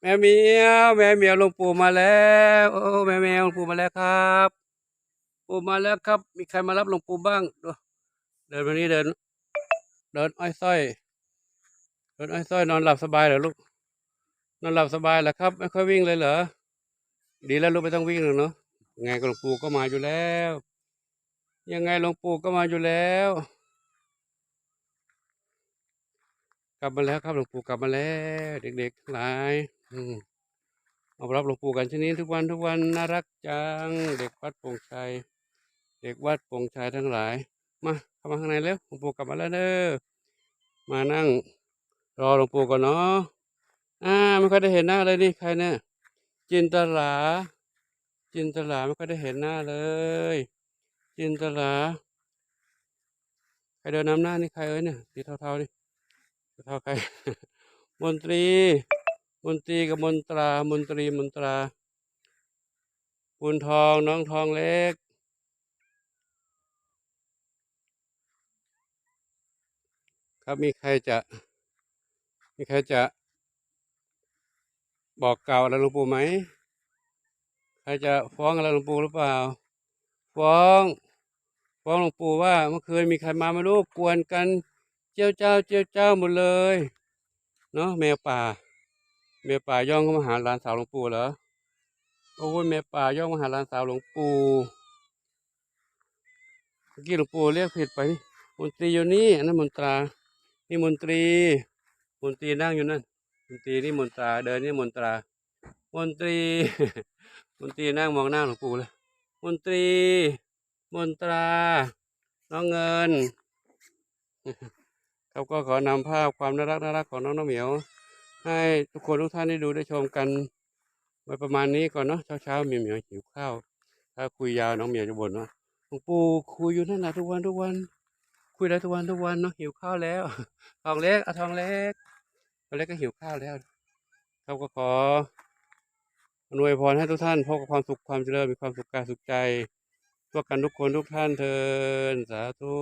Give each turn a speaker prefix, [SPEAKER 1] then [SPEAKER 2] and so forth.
[SPEAKER 1] แม่เมียวแม่เมียวหลวงปู่มาแล้วโอ้แม่แมวหลวงปู่มาแล้วครับปู่มาแล้วครับ มีใครมารับหลวงปู่บ้างดเดินวันนี้เดิน เดินอ้อยส้อยเดินอ้อยส้อยนอนหลับสบายเหรอลูกนอนหลับสบายเหรอครับ ไม่ค่อยวิ่งเลยเหรอดีแล้วลูกไม่ต้องวิ่งหรอกเนาะไงหลวงปู่ก็มาอยู่แล้ว ยังไงหลวงปู่ก็มาอยู่แล้ว กลับมาแล้วครับหลวงปู่กลับมาแล้ว เด็กๆทั้งหลายอืมมารับหลวงปู่กันชนี้ทุกวันทุกวันน่ารักจังเด็กวัดโป่งชัยเด็กวัดโป่งชัยทั้งหลาย มาเข้ามาข้างในแล้วหลวงปู่กลับมาแล้วเด้อมานั่ง รอหลวงปู่ก่อนเนาะอ่าไม่ค่อยได้เห็นหน้าเลยนี่ใครเนี่ยจินตลา จินตลาไม่ค่อยได้เห็นหน้าเลย จินตลาใครเดินนำหน้านี่ใครเอ้ยเนี่ยสีเทาๆนี่ เทาใครมนตรี มนตรีกับมนตรา มนตรีมนตราปุนทองน้องทองเล็ก ครับมีใครจะ มีใครจะ บอกกล่าวอะไรหลวงปู่ไหมใครจะฟ้องอะไรหลวงปู่หรือเปล่า ฟ้อง ฟ้องหลวงปู่ว่าเมื่อคืนมีใครมาไม่รู้กวนกัน เจ้าเจ้าเจ้าเจ้าหมดเลยเนาะแมวป่า แมวป่าย่องเข้ามาหาหลานสาวหลวงปู่เหรอโอ้ยแมวป่าย่องมาหาหลานสาวหลวงปู่เมื่อกี้หลวงปู่เรียกผิดไปนี่มนตรีอยู่นี่อันนั้นมนตรา นี่มนตรี มนตรีนั่งอยู่นั่นมนตรีนี่มนตราเดินนี่มนตรามนตรีมนตรีนั่งมองหน้าหลวงปู่เลยมนตรี มนตรา น้องเงิน ครับก็ขอนำภาพความน่ารักน่ารักของน้องน้องเหมียว ให้ทุกคนทุกท่านได้ดูได้ชมกันไว้ประมาณนี้ก่อนเนาะเช้าเช้าๆเหมียวเหมียวหิวข้าวถ้าคุยยาวน้องเหมียวจะบ่นว่าหลวงปู่คุยอยู่นั่นนะทุกวันทุกวัน คุยได้ทุกวันทุกวันเนาะหิวข้าวแล้วทองเล็กอาทองเล็กทองเล็กก็หิวข้าวแล้วครับก็ขออนวยพรให้ทุกท่านพบกับความสุขความเจริญมีความสุขกายสุขใจทั่วกันทุกคนทุกท่านเทินสาธุ